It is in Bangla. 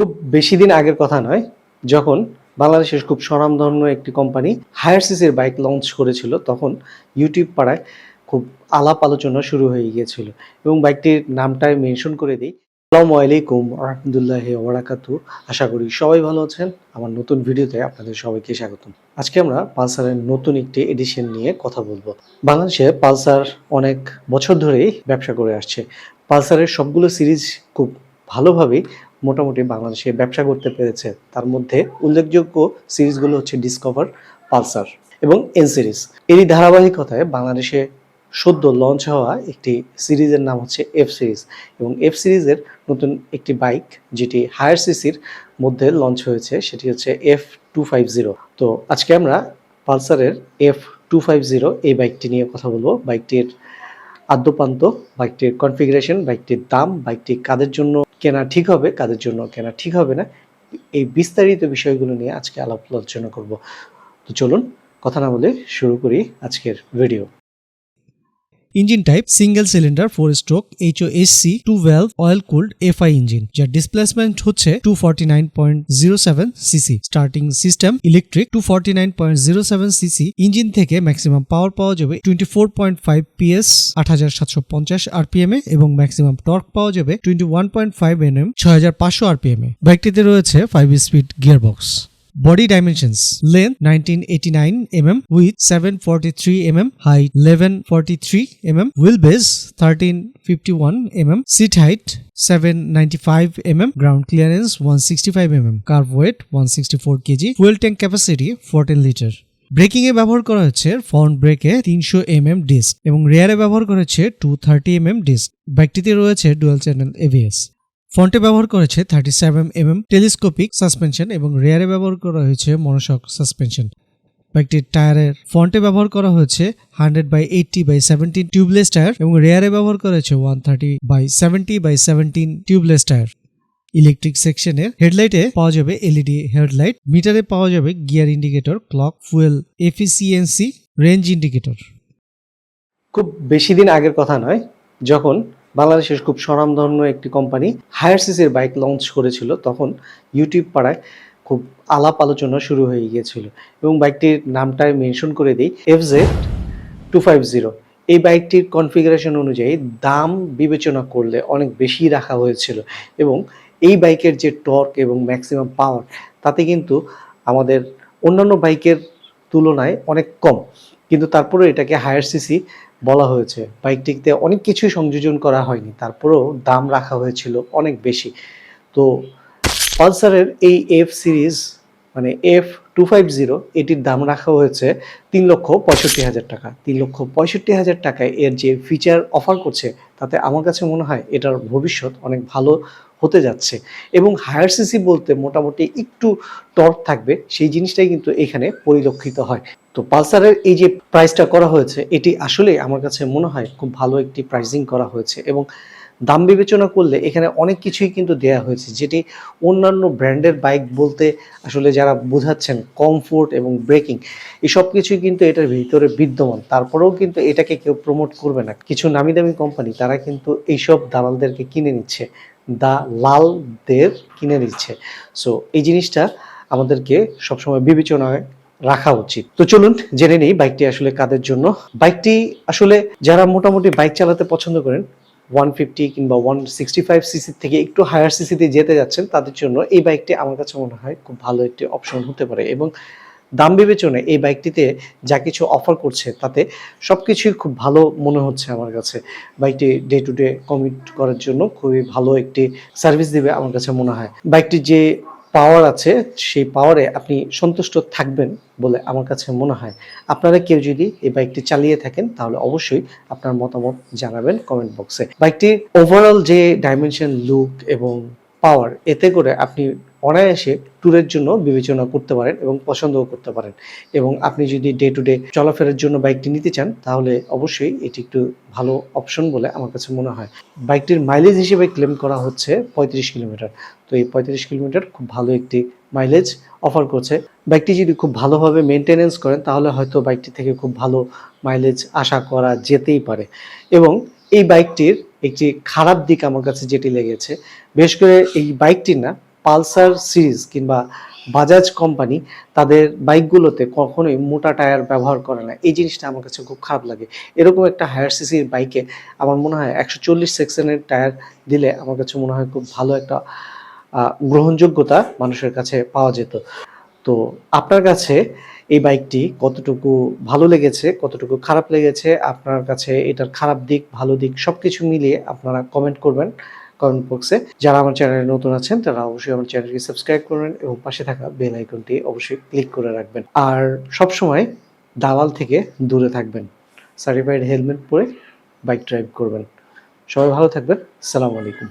খুব বেশি দিন আগের কথা নয়, যখন বাংলাদেশের খুব স্বনামধন্য একটি কোম্পানি হায়ার সিসির বাইক লঞ্চ করেছিল, তখন ইউটিউব পাড়ায় খুব আলাপ আলোচনা শুরু হয়ে গিয়েছিল এবং বাইকটির নামটাই মেনশন করে দিই। আসসালামু আলাইকুম রহমতুল্লাহ ওবরাকাতু আশা করি সবাই ভালো আছেন। আমার নতুন ভিডিওতে আপনাদের সবাইকে স্বাগতম। আজকে আমরা পালসারের নতুন একটি এডিশন নিয়ে কথা বলব। বাংলাদেশে পালসার অনেক বছর ধরেই ব্যবসা করে আসছে। পালসারের সবগুলো সিরিজ খুব ভালোভাবেই মোটামুটি বাংলাদেশে ব্যবসা করতে পেরেছে। তার মধ্যে উল্লেখযোগ্য সিরিজগুলো হচ্ছে ডিসকভার পালসার এবং এন সিরিজ এরই ধারাবাহিকতায় বাংলাদেশে সদ্য লঞ্চ হওয়া একটি সিরিজের নাম হচ্ছে এফ সিরিজ এবং এফ সিরিজের নতুন একটি বাইক যেটি হায়ার সিসির মধ্যে লঞ্চ হয়েছে, সেটি হচ্ছে এফ টু ফাইভ জিরো তো আজকে আমরা পালসারের এফ টু ফাইভ জিরো এই বাইকটি নিয়ে কথা বলব। বাইকটির আদ্যপান্ত বাইকটির কনফিগারেশন বাইকটির দাম বাইকটি কাদের জন্য কেনা ঠিক হবে, কাদের জন্য কেনা ঠিক হবে না, এই বিস্তারিত বিষয়গুলো নিয়ে আজকে আলাপ আলোচনা করব। তো চলুন, কথা না বলে শুরু করি আজকের video engine type single cylinder four stroke HOSC two valve oil cooled FI engine যার ডিসপ্লেসমেন্ট হচ্ছে two forty nine point zero seven CC starting system electric two forty nine point zero seven CC engine থেকে ম্যাক্সিমাম পাওয়ার পাওয়া যাবে twenty four point five PS আট হাজার সাতশো পঞ্চাশ আরপিএম এ এবং ম্যাক্সিমাম টর্ক পাওয়া যাবে twenty one point five NM ছয় হাজার পাঁচশো আরপিএম এ। বাইকটিতে রয়েছে five speed gearbox Body dimensions length 1989 mm with 743 mm, height 1143 mm, wheelbase 1351 mm, seat height 795 mm, ground clearance 165 mm, carb weight 164 kg, fuel tank capacity 14 liter. Braking এ ব্যবহার করা হচ্ছে ফ্রন্ট ব্রেকে তিনশো এম এম ডিস্ক এবং রেয়ারে ব্যবহার করা হচ্ছে two thirty M M disc বাইকটিতে রয়েছে ডুয়াল চ্যানেল এভিএস ফ্রন্টে ব্যবহার করেছে thirty seven M M telescopic suspension এবং রেয়ারে ব্যবহার করা হয়েছে মনোশক সাসপেনশন বাইকটির টায়ারের ফ্রন্টে ব্যবহার করা হয়েছে hundred by eighty by seventeen tubeless tyre এবং রেয়ারে ব্যবহার করা হয়েছে one thirty by seventy by seventeen tubeless tyre electric সেকশনের হেডলাইটে পাওয়া যাবে এলইডি হেডলাইট মিটারে পাওয়া যাবে gear indicator clock fuel efficiency range indicator খুব বেশি দিন আগের কথা নয়, যখন বাংলাদেশের খুব স্বনামধন্য একটি কোম্পানি হায়ার সিসির বাইক লঞ্চ করেছিল। তখন ইউটিউব পাড়ায় খুব আলাপ আলোচনা শুরু হয়ে গিয়েছিল এবং বাইকটির নামটাই মেনশন করে দিই F Z two five zero এই বাইকটির কনফিগারেশন অনুযায়ী দাম বিবেচনা করলে অনেক বেশি রাখা হয়েছিল এবং এই বাইকের যে টর্ক এবং ম্যাক্সিমাম পাওয়ার তাতে কিন্তু আমাদের অন্যান্য বাইকের তুলনায় অনেক কম। কিন্তু তারপরেও এটাকে হায়ার সিসি বলা হয়েছে। বাইকটিতে অনেক কিছু সংযোজন করা হয়নি, তারপরেও দাম রাখা হয়েছিল অনেক বেশি। তো পালসারের এই এফ সিরিজ মানে এফ টু ফাইভ জিরো এটির দাম রাখা হয়েছে তিন লক্ষ পঁয়ষট্টি হাজার টাকা। তিন লক্ষ পঁয়ষট্টি হাজার টাকায় এর যে ফিচার অফার করছে, তাতে আমার কাছে মনে হয় এটার ভবিষ্যৎ অনেক ভালো হতে যাচ্ছে। এবং হায়ার সিসি বলতে মোটামুটি একটু টর্ক থাকবে, সেই জিনিসটাই কিন্তু এখানে পরিলক্ষিত হয়। তো পালসারের এই যে প্রাইসটা করা হয়েছে, এটি আসলে আমার কাছে মনে হয় খুব ভালো একটি প্রাইসিং করা হয়েছে এবং দাম বিবেচনা করলে এখানে অনেক কিছুই কিন্তু দেয়া হয়েছে, যেটি অন্যান্য ব্র্যান্ডের বাইক বলতে আসলে যারা বোঝাচ্ছেন কমফোর্ট এবং ব্রেকিং এই সব কিছুই কিন্তু এটার ভিতরে বিদ্যমান। তারপরেও কিন্তু এটাকে কেউ প্রমোট করবে না। কিছু নামি দামি কোম্পানি তারা কিন্তু এইসব দালালদেরকে কিনে নিচ্ছে দা লালদের কিনে নিচ্ছে। সো এই জিনিসটা আমাদেরকে সবসময় বিবেচনায় রাখা উচিত। তো চলুন জেনে নেই বাইকটি আসলে কাদের জন্য। বাইকটি আসলে যারা মোটামুটি বাইক চালাতে পছন্দ করেন ওয়ান ফিফটি কিংবা ওয়ান সিক্সটি ফাইভ সিসির থেকে একটু হায়ার সিসিতে যেতে যাচ্ছেন, তাদের জন্য এই বাইকটি আমার কাছে মনে হয় খুব ভালো একটি অপশন হতে পারে এবং দাম বিবেচনায় এই বাইকটিতে যা কিছু অফার করছে, তাতে সব কিছুই খুব ভালো মনে হচ্ছে আমার কাছে। বাইকটি ডে টু ডে কমিট করার জন্য খুবই ভালো একটি সার্ভিস দিবে আমার কাছে মনে হয়। বাইকটি যে পাওয়ার আছে, সেই পাওয়ারে আপনি সন্তুষ্ট থাকবেন বলে আমার কাছে মনে হয়। আপনারা কেউ যদি এই বাইকটি চালিয়ে থাকেন, তাহলে অবশ্যই আপনার মতামত জানাবেন কমেন্ট বক্সে বাইকটির ওভারঅল যে ডাইমেনশন লুক এবং পাওয়ার। এতে করে আপনি অনায়াসে ট্যুরের জন্য বিবেচনা করতে পারেন এবং পছন্দও করতে পারেন। এবং আপনি যদি ডে টু ডে চলাফেরার জন্য বাইকটি নিতে চান, তাহলে অবশ্যই এটি একটু ভালো অপশন বলে আমার কাছে মনে হয়। বাইকটির মাইলেজ হিসেবে ক্লেম করা হচ্ছে পঁয়ত্রিশ কিলোমিটার। তো এই পঁয়ত্রিশ কিলোমিটার খুব ভালো একটি মাইলেজ অফার করছে। বাইকটি যদি খুব ভালোভাবে মেনটেনেন্স করেন, তাহলে হয়তো বাইকটি থেকে খুব ভালো মাইলেজ আশা করা যেতেই পারে। এবং এই বাইকটির একটি খারাপ দিক আমার কাছে যেটি লেগেছে, বিশেষ করে এই বাইকটির না, পালসার সিরিজ কিংবা বাজাজ কোম্পানি তাদের বাইকগুলোতে কখনোই মোটা টায়ার ব্যবহার করে না। এই জিনিসটা আমার কাছে খুব খারাপ লাগে। এরকম একটা হায়ার সিসির বাইকে আমার মনে হয় একশো চল্লিশ সেকশনের টায়ার দিলে আমার কাছে মনে হয় খুব ভালো একটা গ্রহণযোগ্যতা মানুষের কাছে পাওয়া যেত। তো আপনার কাছে এই বাইকটি কতটুকু ভালো লেগেছে, কতটুকু খারাপ লেগেছে, আপনার কাছে এটার খারাপ দিক, ভালো দিক সবকিছু মিলিয়ে আপনারা কমেন্ট করবেন কমেন্ট বক্সে যারা আমার চ্যানেলে নতুন আছেন, তারা অবশ্যই আমার চ্যানেলটি সাবস্ক্রাইব করবেন এবং পাশে থাকা বেল আইকনটি অবশ্যই ক্লিক করে রাখবেন। আর সবসময় দালাল থেকে দূরে থাকবেন সার্টিফাইড হেলমেট পরে বাইক ড্রাইভ করবেন। সবাই ভালো থাকবেন, সালাম আলাইকুম।